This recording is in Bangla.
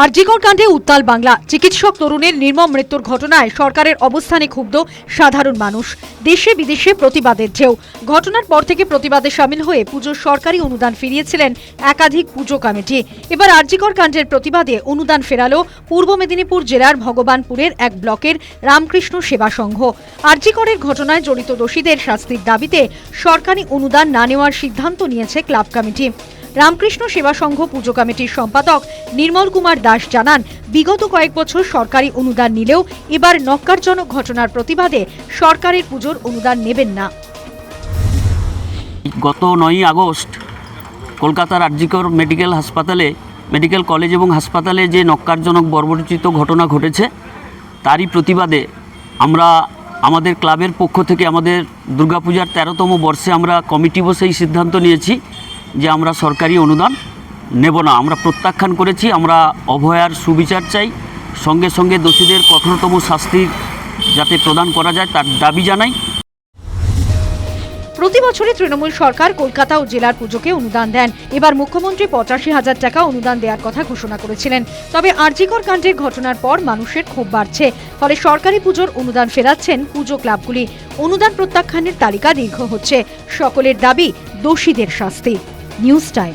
আরজিকর কাণ্ডে উত্তাল বাংলা। চিকিৎসক তরুণের নির্মম মৃত্যুর ঘটনায় সরকারের অবস্থানে ক্ষুব্ধ সাধারণ মানুষ। দেশে বিদেশে প্রতিবাদের ঢেউ। ঘটনার পর থেকে প্রতিবাদে সামিল হয়ে পুজোর সরকারি অনুদান ফিরিয়েছিলেন একাধিক পুজো কমিটি। এবার আরজিকর কাণ্ডের প্রতিবাদে অনুদান ফেরালো পূর্ব মেদিনীপুর জেলার ভগবানপুরের এক ব্লকের রামকৃষ্ণ সেবা সংঘ। আরজিকরের ঘটনায় জড়িত দোষীদের শাস্তির দাবিতে সরকারি অনুদান না নেওয়ার সিদ্ধান্ত নিয়েছে ক্লাব কমিটি। রামকৃষ্ণ সেবা সংঘ পুজো কমিটির সম্পাদক নির্মল কুমার দাস জানান, বিগত কয়েক বছর সরকারি অনুদান নিলেও এবার নক্কারজনক ঘটনার প্রতিবাদে সরকারের পুজোর অনুদান নেবেন না। গত নয়ই আগস্ট কলকাতার আরজিকর মেডিকেল হাসপাতালে, মেডিকেল কলেজ এবং হাসপাতালে যে নক্কারজনক বর্বরচিত ঘটনা ঘটেছে, তারই প্রতিবাদে আমরা আমাদের ক্লাবের পক্ষ থেকে আমাদের দুর্গাপূজার তেরোতম বর্ষে আমরা কমিটি বসে এই সিদ্ধান্ত নিয়েছি যে আমরা সরকারি অনুদান নেব না। আমরা প্রত্যাখ্যান করেছি, আমরা অভয়ার সুবিচার চাই। সঙ্গে সঙ্গে দোষীদের কঠোরতম শাস্তি যাতে প্রদান করা যায় তার দাবি জানাই। প্রতি বছরই তৃণমূল সরকার কলকাতা ও জেলার পুজোকে অনুদান দেন। এবার মুখ্যমন্ত্রী পঁচাশি হাজার টাকা অনুদান দেওয়ার কথা ঘোষণা করেছিলেন। তবে আরজিকর কাণ্ডের ঘটনার পর মানুষের ক্ষোভ বাড়ছে। ফলে সরকারি পুজোর অনুদান ফেরাচ্ছেন পুজো ক্লাবগুলি। অনুদান প্রত্যাখ্যানের তালিকা দীর্ঘ হচ্ছে। সকলের দাবি, দোষীদের শাস্তি। News time